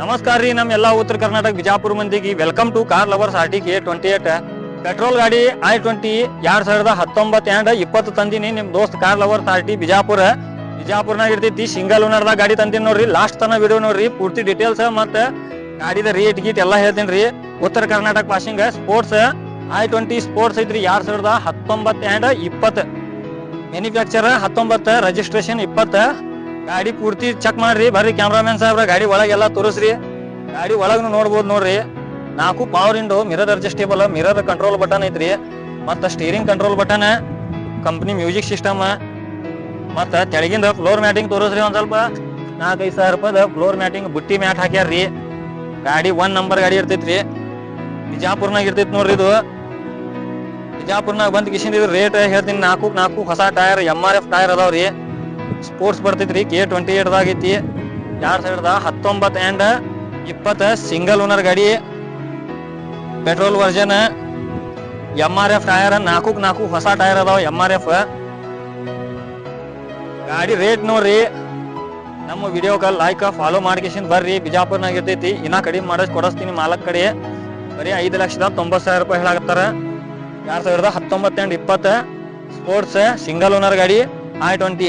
ನಮಸ್ಕಾರ ರೀ ನಮ್ಮ ಎಲ್ಲ ಉತ್ತರ ಕರ್ನಾಟಕ ಬಿಜಾಪುರ ಮಂದಿಗೆ. Welcome to car lovers R T K twenty eight petrol ಗಾಡಿ ಐ ಟ್ವೆಂಟಿ ಎರಡ್ ಸಾವಿರದ ಹತ್ತೊಂಬತ್ತು ಆ್ಯಂಡ್ ಇಪ್ಪತ್ತು ತಂದಿನಿ ನಿಮ್ಮ ದೋಸ್ತ್ car lovers R T Bijapur. ಬಿಜಾಪುರ್ನಾಗ ಇರ್ತೈತಿ ಸಿಂಗಲ್ ಓನರ್ದಾಗ ಗಾಡಿ ತಂದಿನಿ ನೋಡ್ರಿ. ಲಾಸ್ಟ್ ತನ ವಿಡಿಯೋ ನೋಡ್ರಿ, ಪೂರ್ತಿ ಡೀಟೇಲ್ಸ್ ಮತ್ತೆ ಗಾಡಿದ ರೇಟ್ ಗೀಟ್ ಎಲ್ಲ ಹೇಳ್ತೀನಿ ರೀ. Uttara Karnataka passing sports I twenty sports ಐತ್ರಿ, ಎರಡ್ ಸಾವಿರದ ಹತ್ತೊಂಬತ್ತು ಆ್ಯಂಡ್ ಇಪ್ಪತ್ತು. ಮ್ಯಾನುಫ್ಯಾಕ್ಚರ್ ಹತ್ತೊಂಬತ್ತು ರಿಜಿಸ್ಟ್ರೇಷನ್ ಇಪ್ಪತ್ತ. ಗಾಡಿ ಪೂರ್ತಿ ಚೆಕ್ ಮಾಡ್ರಿ. ಬರ್ರಿ ಕ್ಯಾಮ್ರಾಮನ್ ಸಾಹೇಬ್ರ, ಗಾಡಿ ಒಳಗೆಲ್ಲ ತೋರಿಸ್ರಿ. ಗಾಡಿ ಒಳಗನು ನೋಡ್ಬೋದು ನೋಡ್ರಿ. ನಾಲ್ಕು power window mirror adjustable mirror control button ಐತ್ರಿ. ಮತ್ತ steering control button company music system ಮತ್ತ ತೆಳಗಿಂದ ಫ್ಲೋರ್ ಮ್ಯಾಟಿಂಗ್ ತೋರಿಸ್ರಿ ಒಂದ್ ಸ್ವಲ್ಪ. ನಾಲ್ಕೈದು ಸಾವಿರ ರೂಪಾಯ್ದ ಫ್ಲೋರ್ ಮ್ಯಾಟಿಂಗ್ ಬುಟ್ಟಿ ಮ್ಯಾಟ್ ಹಾಕ್ಯಾರ್ರಿ. ಗಾಡಿ ಒನ್ ನಂಬರ್ ಗಾಡಿ ಇರ್ತೈತ್ರಿ. ಬಿಜಾಪುರ್ನಾಗ ಇರ್ತೈತಿ ನೋಡ್ರಿ ಇದು. ಬಿಜಾಪುರ್ನಾಗ ಬಂದ್ ಇದು ರೇಟ್ ಹೇಳ್ತೀನಿ. ನಾಲ್ಕು ನಾಲ್ಕು ಹೊಸ tyre M R F tyre ಅದಾವ್ರಿ. ಸ್ಪೋರ್ಟ್ಸ್ ಬರ್ತೈತ್ರಿ ಕೆ ಟ್ವೆಂಟಿ ಏಟ್ದಾಗ ಐತಿ. ಎರಡ್ ಸಾವಿರದ ಹತ್ತೊಂಬತ್ತು ಅಂಡ್ ಇಪ್ಪತ್ತು ಸಿಂಗಲ್ ಓನರ್ ಗಾಡಿ petrol version M R F tyre ನಾಲ್ಕು ನಾಲ್ಕು ಹೊಸ ಟೈರ್ ಅದಾವ ಎಂ ಆರ್ ಎಫ್ ಗಾಡಿ ರೇಟ್ ನೋಡ್ರಿ, ನಮ್ಮ ವಿಡಿಯೋಕ ಲೈಕ್ ಫಾಲೋ ಮಾಡ್ಕೇಶನ್ ಬರ್ರಿ, ಬಿಜಾಪುರ್ನಾಗ ಇರ್ತೈತಿ. ಇನ್ನ ಕಡಿಮೆ ಮಾಡಸ್ ಕೊಡಸ್ತೀನಿ ಮಾಲಕ್ ಕಡೆ. ಬರೀ ಐದು ಲಕ್ಷದ ತೊಂಬತ್ತು ಸಾವಿರ ರೂಪಾಯಿ ಹೇಳಾಕತ್ತಾರ. ಎರಡ್ ಸಾವಿರದ ಹತ್ತೊಂಬತ್ತು ಅಂಡ್ ಇಪ್ಪತ್ತು ಸ್ಪೋರ್ಟ್ಸ್ ಸಿಂಗಲ್ ಓನರ್ ಗಾಡಿ ಐ ಟ್ವೆಂಟಿ